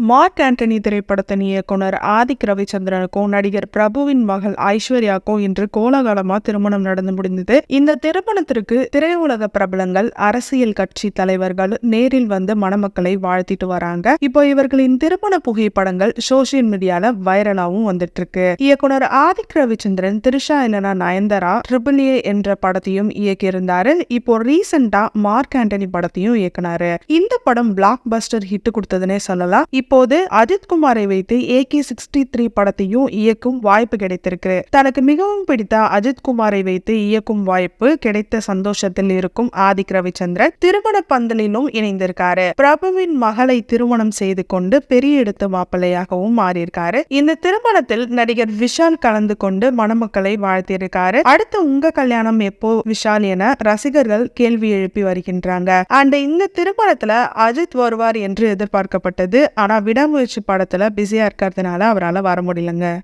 Mark Antony திரைப்படத்தின் இயக்குனர் ஆதிக் ரவிச்சந்திரனுக்கும் நடிகர் பிரபுவின் மகள் ஐஸ்வர்யாக்கும் இன்று கோலாகலமா திருமணம் நடந்து முடிந்தது. இந்த திருமணத்திற்கு திரையுலக பிரபலங்கள் அரசியல் கட்சி தலைவர்கள் நேரில் வந்து மணமக்களை வாழ்த்திட்டு வராங்க. இப்போ இவர்களின் திருமண புகைப்படங்கள் சோசியல் மீடியால வைரலாவும் வந்துட்டு இருக்கு இயக்குனர் ஆதிக் ரவிச்சந்திரன் திரிஷா இல்லனா நயன்தரா ட்ரிபிள் ஏ என்ற படத்தையும் இயக்கியிருந்தாரு. இப்போ ரீசெண்டா மார்க் ஆண்டனி படத்தையும் இயக்குனாரு. இந்த படம் பிளாக் பஸ்டர் ஹிட் கொடுத்ததுன்னே சொல்லலாம். இப்போது அஜித் குமாரை வைத்து கே சிக்ஸ்டி த்ரீ படத்தையும் இயக்கும் வாய்ப்பு கிடைத்திருக்கு. தனக்கு மிகவும் பிடித்த அஜித் குமாரை வைத்து இயக்கும் வாய்ப்பு கிடைத்த சந்தோஷத்தில் இருக்கும் ஆதிக் ரவிச்சந்திரன் திருமண பந்தலிலும் இணைந்திருக்காரு. பிரபுவின் மகளை திருமணம் செய்து கொண்டு பெரிய எடுத்த மாப்பிள்ளையாகவும் மாறியிருக்காரு. இந்த திருமணத்தில் நடிகர் விஷால் கலந்து கொண்டு மணமக்களை வாழ்த்தியிருக்காரு. அடுத்து உங்க கல்யாணம் எப்போ? விஷால் என ரசிகர்கள் கேள்வி எழுப்பி வருகின்றாங்க. அண்ட் இந்த திருமணத்துல அஜித் வருவார் என்று எதிர்பார்க்கப்பட்டது. ஆனா விடாமுயற்சி பாடத்தில் பிஸியாக இருக்கிறதுனால அவரால் வர முடியலங்க.